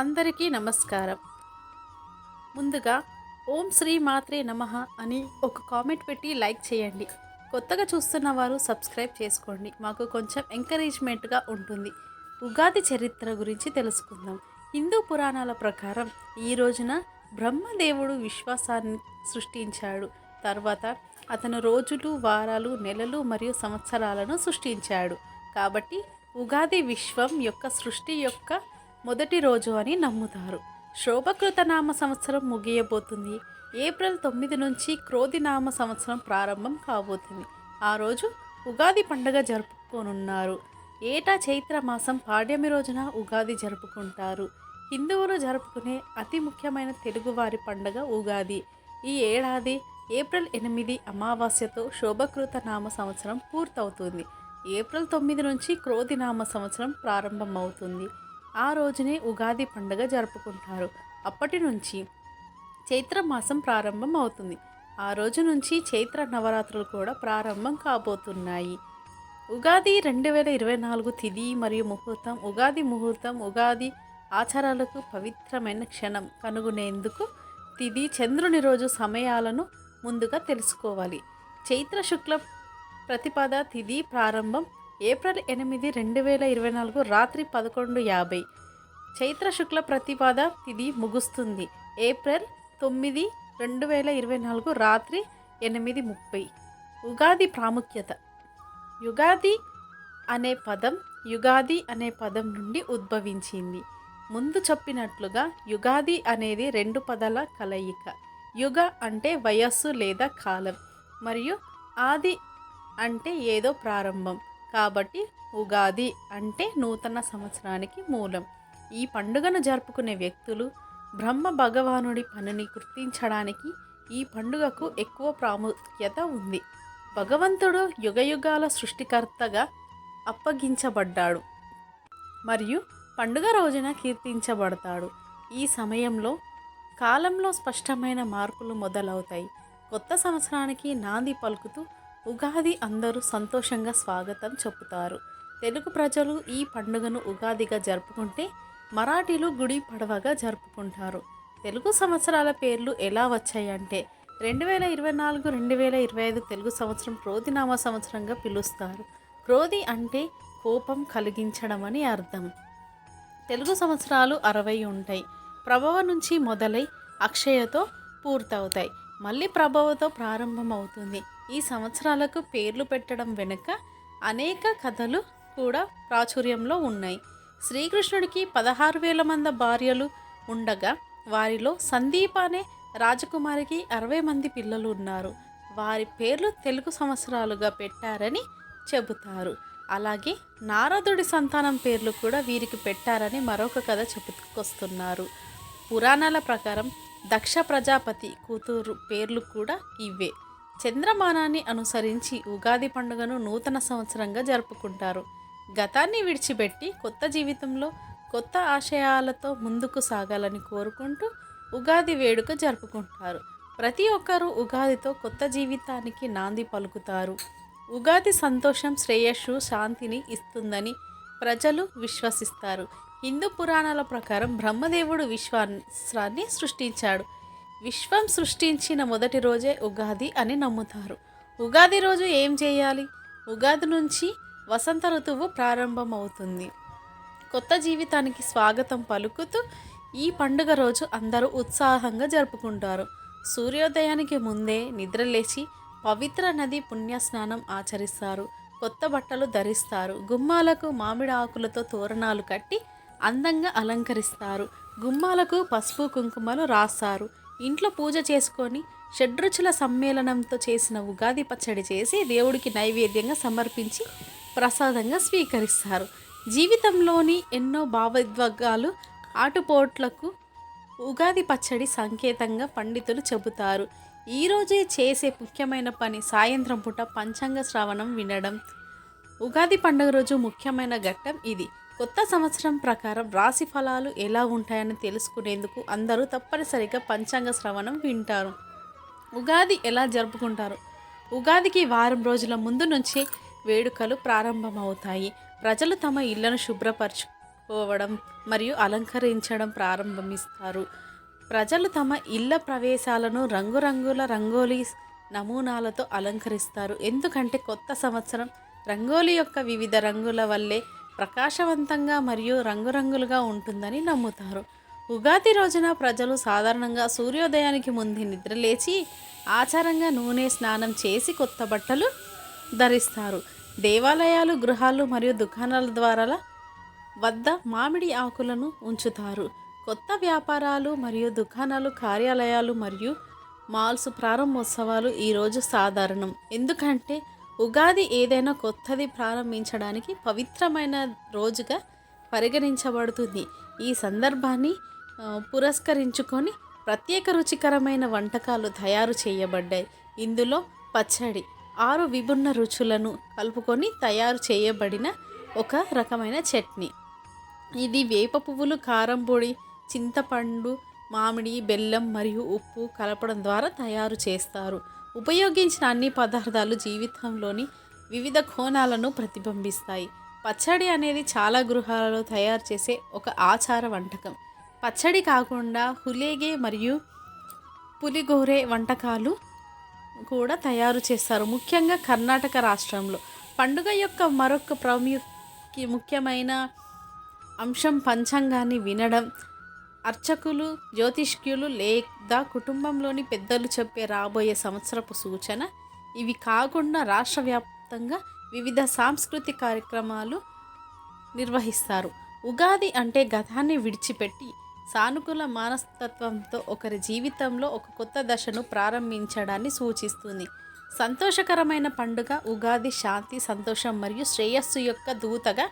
అందరికీ నమస్కారం. ముందుగా ఓం శ్రీ మాత్రే నమః అని ఒక కామెంట్ పెట్టి లైక్ చేయండి. కొత్తగా చూస్తున్న వారు సబ్స్క్రైబ్ చేసుకోండి. మాకు కొంచెం ఎంకరేజ్మెంట్గా ఉంటుంది. ఉగాది చరిత్ర గురించి తెలుసుకుందాం. హిందూ పురాణాల ప్రకారం ఈ రోజున బ్రహ్మదేవుడు విశ్వాసాన్ని సృష్టించాడు. తర్వాత అతను రోజులు వారాలు నెలలు మరియు సంవత్సరాలను సృష్టించాడు. కాబట్టి ఉగాది విశ్వం యొక్క సృష్టి యొక్క మొదటి రోజు అని నమ్ముతారు. శోభకృత నామ సంవత్సరం ముగియబోతుంది. ఏప్రిల్ తొమ్మిది నుంచి క్రోధి నామ సంవత్సరం ప్రారంభం కాబోతుంది. ఆ రోజు ఉగాది పండుగ జరుపుకోనున్నారు. ఏటా చైత్ర మాసం పాడ్యమి రోజున ఉగాది జరుపుకుంటారు. హిందువులు జరుపుకునే అతి ముఖ్యమైన తెలుగువారి పండుగ ఉగాది. ఈ ఏడాది ఏప్రిల్ ఎనిమిది అమావాస్యతో శోభకృత నామ సంవత్సరం పూర్తవుతుంది. ఏప్రిల్ తొమ్మిది నుంచి క్రోధి నామ సంవత్సరం ప్రారంభమవుతుంది. ఆ రోజునే ఉగాది పండుగ జరుపుకుంటారు. అప్పటి నుంచి చైత్ర మాసం ప్రారంభం అవుతుంది. ఆ రోజు నుంచి చైత్ర నవరాత్రులు కూడా ప్రారంభం కాబోతున్నాయి. ఉగాది రెండు వేల ఇరవై నాలుగు తిథి మరియు ముహూర్తం ఉగాది ముహూర్తం ఉగాది ఆచారాలకు పవిత్రమైన క్షణం కనుగొనేందుకు తిథి చంద్రుని రోజు సమయాలను ముందుగా తెలుసుకోవాలి. చైత్ర శుక్ల ప్రతిపద తిథి ప్రారంభం ఏప్రిల్ ఎనిమిది రెండు వేల ఇరవై నాలుగు రాత్రి పదకొండు యాభై. చైత్ర శుక్ల ప్రతిపద తిథి ముగుస్తుంది. ఏప్రిల్ తొమ్మిది రెండు వేల ఇరవై నాలుగు రాత్రి ఎనిమిది ముప్పై. ఉగాది ప్రాముఖ్యత. యుగాది అనే పదం యుగాది అనే పదం నుండి ఉద్భవించింది. ముందు చెప్పినట్లుగా యుగాది అనేది రెండు పదాల కలయిక. యుగ అంటే వయస్సు లేదా కాలం. మరియు ఆది అంటే ఏదో ప్రారంభం. కాబట్టి ఉగాది అంటే నూతన సంవత్సరానికి మూలం. ఈ పండుగను జరుపుకునే వ్యక్తులు బ్రహ్మ భగవానుడి పనిని గుర్తించడానికి ఈ పండుగకు ఎక్కువ ప్రాముఖ్యత ఉంది. భగవంతుడు యుగయుగాల సృష్టికర్తగా అప్పగించబడ్డాడు మరియు పండుగ రోజున కీర్తించబడతాడు. ఈ సమయంలో కాలంలో స్పష్టమైన మార్పులు మొదలవుతాయి. కొత్త సంవత్సరానికి నాంది పలుకుతూ ఉగాది అందరూ సంతోషంగా స్వాగతం చెబుతారు తెలుగు ప్రజలు ఈ పండుగను ఉగాదిగా జరుపుకుంటే మరాఠీలు గుడి పడవగా జరుపుకుంటారు. తెలుగు సంవత్సరాల పేర్లు ఎలా వచ్చాయంటే రెండు వేల ఇరవై నాలుగు రెండు వేల ఇరవై ఐదు తెలుగు సంవత్సరం క్రోధినామా సంవత్సరంగా పిలుస్తారు. క్రోధి అంటే కోపం కలిగించడం అని అర్థం. తెలుగు సంవత్సరాలు అరవై ఉంటాయి. ప్రభవ నుంచి మొదలై అక్షయతో పూర్తవుతాయి. మళ్ళీ ప్రభావతో ప్రారంభమవుతుంది. ఈ సంవత్సరాలకు పేర్లు పెట్టడం వెనుక అనేక కథలు కూడా ప్రాచుర్యంలో ఉన్నాయి. శ్రీకృష్ణుడికి పదహారు వేల మంది భార్యలు ఉండగా వారిలో సందీప అనే రాజకుమారికి అరవై మంది పిల్లలు ఉన్నారు. వారి పేర్లు తెలుగు సంవత్సరాలుగా పెట్టారని చెబుతారు. అలాగే నారదుడి సంతానం పేర్లు కూడా వీరికి పెట్టారని మరొక కథ చెప్పుకొస్తున్నారు. పురాణాల ప్రకారం దక్ష ప్రజాపతి కూతురు పేర్లు కూడా ఇవే. చంద్రమానాన్ని అనుసరించి ఉగాది పండుగను నూతన సంవత్సరంగా జరుపుకుంటారు. గతాన్ని విడిచిపెట్టి కొత్త జీవితంలో కొత్త ఆశయాలతో ముందుకు సాగాలని కోరుకుంటూ ఉగాది వేడుక జరుపుకుంటారు. ప్రతి ఒక్కరూ ఉగాదితో కొత్త జీవితానికి నాంది పలుకుతారు. ఉగాది సంతోషం శ్రేయస్సు శాంతిని ఇస్తుందని ప్రజలు విశ్వసిస్తారు. హిందూ పురాణాల ప్రకారం బ్రహ్మదేవుడు విశ్వాసాన్ని సృష్టించాడు. విశ్వం సృష్టించిన మొదటి రోజే ఉగాది అని నమ్ముతారు. ఉగాది రోజు ఏం చేయాలి? ఉగాది నుంచి వసంత ఋతువు ప్రారంభమవుతుంది. కొత్త జీవితానికి స్వాగతం పలుకుతూ ఈ పండుగ రోజు అందరూ ఉత్సాహంగా జరుపుకుంటారు. సూర్యోదయానికి ముందే నిద్రలేచి పవిత్ర నది పుణ్యస్నానం ఆచరిస్తారు. కొత్త బట్టలు ధరిస్తారు. గుమ్మాలకు మామిడి ఆకులతో తోరణాలు కట్టి అందంగా అలంకరిస్తారు. గుమ్మాలకు పసుపు కుంకుమలు రాస్తారు. ఇంట్లో పూజ చేసుకొని షడ్రుచుల సమ్మేళనంతో చేసిన ఉగాది పచ్చడి చేసి దేవుడికి నైవేద్యంగా సమర్పించి ప్రసాదంగా స్వీకరిస్తారు. జీవితంలోని ఎన్నో భావోద్వేగాలు ఆటుపోట్లకు ఉగాది పచ్చడి సంకేతంగా పండితులు చెబుతారు. ఈరోజే చేసే ముఖ్యమైన పని సాయంత్రం పూట పంచాంగ శ్రవణం వినడం. ఉగాది పండుగ రోజు ముఖ్యమైన ఘట్టం ఇది. కొత్త సంవత్సరం ప్రకారం రాశి ఫలాలు ఎలా ఉంటాయని తెలుసుకునేందుకు అందరూ తప్పనిసరిగా పంచాంగ శ్రవణం వింటారు. ఉగాది ఎలా జరుపుకుంటారు? ఉగాదికి వారం రోజుల ముందు నుంచే వేడుకలు ప్రారంభమవుతాయి. ప్రజలు తమ ఇళ్ళను శుభ్రపరచుకోవడం మరియు అలంకరించడం ప్రారంభమిస్తారు. ప్రజలు తమ ఇళ్ళ ప్రవేశాలను రంగురంగుల రంగోలీ నమూనాలతో అలంకరిస్తారు. ఎందుకంటే కొత్త సంవత్సరం రంగోలీ యొక్క వివిధ రంగుల వల్లే ప్రకాశవంతంగా మరియు రంగురంగులుగా ఉంటుందని నమ్ముతారు. ఉగాది రోజున ప్రజలు సాధారణంగా సూర్యోదయానికి ముందు నిద్రలేచి ఆచారంగా నూనె స్నానం చేసి కొత్త బట్టలు ధరిస్తారు. దేవాలయాలు గృహాలు మరియు దుకాణాల ద్వారా వద్ద మామిడి ఆకులను ఉంచుతారు. కొత్త వ్యాపారాలు మరియు దుకాణాలు కార్యాలయాలు మరియు మాల్స్ ప్రారంభోత్సవాలు ఈరోజు సాధారణం. ఎందుకంటే ఉగాది ఏదైనా కొత్తది ప్రారంభించడానికి పవిత్రమైన రోజుగా పరిగణించబడుతుంది. ఈ సందర్భాన్ని పురస్కరించుకొని ప్రత్యేక రుచికరమైన వంటకాలు తయారు చేయబడ్డాయి. ఇందులో పచ్చడి ఆరు విభిన్న రుచులను కలుపుకొని తయారు చేయబడిన ఒక రకమైన చట్నీ. ఇది వేప పువ్వులు కారం పొడి చింతపండు మామిడి బెల్లం మరియు ఉప్పు కలపడం ద్వారా తయారు చేస్తారు. ఉపయోగించిన అన్ని పదార్థాలు జీవితంలోని వివిధ కోణాలను ప్రతిబింబిస్తాయి. పచ్చడి అనేది చాలా గృహాలలో తయారు చేసే ఒక ఆచార వంటకం. పచ్చడి కాకుండా హులేగే మరియు పులిగోరే వంటకాలు కూడా తయారు చేస్తారు. ముఖ్యంగా కర్ణాటక రాష్ట్రంలో. పండుగ యొక్క మరొక ప్రాముఖ్య ముఖ్యమైన అంశం పంచాంగాన్ని వినడం అర్చకులు జ్యోతిష్కులు లేదా కుటుంబంలోని పెద్దలు చెప్పే రాబోయే సంవత్సరపు సూచన ఇవి కాకుండా రాష్ట్ర వ్యాప్తంగా వివిధ సాంస్కృతిక కార్యక్రమాలు నిర్వహిస్తారు. ఉగాది అంటే గతాన్ని విడిచిపెట్టి సానుకూల మానస్తత్వంతో ఒకరి జీవితంలో ఒక కొత్త దశను ప్రారంభించడాన్ని సూచిస్తుంది. సంతోషకరమైన పండుగ ఉగాది శాంతి సంతోషం మరియు శ్రేయస్సు యొక్క దూతగా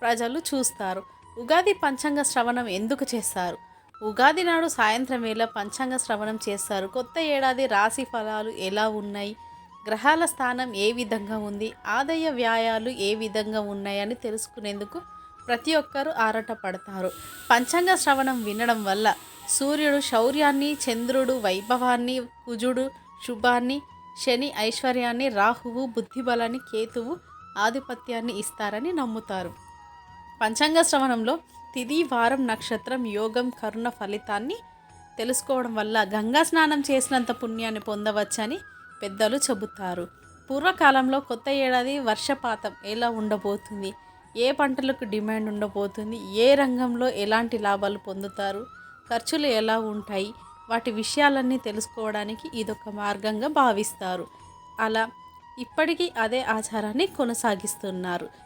ప్రజలు చూస్తారు. ఉగాది పంచాంగ శ్రవణం ఎందుకు చేస్తారు? ఉగాది నాడు సాయంత్రం వేళ పంచాంగ శ్రవణం చేస్తారు. కొత్త ఏడాది రాశి ఫలాలు ఎలా ఉన్నాయి? గ్రహాల స్థానం ఏ విధంగా ఉంది? ఆదాయ వ్యాయాలు ఏ విధంగా ఉన్నాయని తెలుసుకునేందుకు ప్రతి ఒక్కరూ ఆరాటపడతారు. పంచాంగ శ్రవణం వినడం వల్ల సూర్యుడు శౌర్యాన్ని చంద్రుడు వైభవాన్ని కుజుడు శుభాన్ని శని ఐశ్వర్యాన్ని రాహువు బుద్ధిబలాన్ని కేతువు ఆధిపత్యాన్ని ఇస్తారని నమ్ముతారు. పంచాంగ శ్రవణంలో తిది వారం నక్షత్రం యోగం కరుణ ఫలితాన్ని తెలుసుకోవడం వల్ల గంగా స్నానం చేసినంత పుణ్యాన్ని పొందవచ్చని పెద్దలు చెబుతారు. పూర్వకాలంలో కొత్త ఏడాది వర్షపాతం ఎలా ఉండబోతుంది? ఏ పంటలకు డిమాండ్ ఉండబోతుంది? ఏ రంగంలో ఎలాంటి లాభాలు పొందుతారు? ఖర్చులు ఎలా ఉంటాయి? వాటి విషయాలన్నీ తెలుసుకోవడానికి ఇదొక మార్గంగా భావిస్తారు. అలా ఇప్పటికీ అదే ఆచారాన్ని కొనసాగిస్తున్నారు.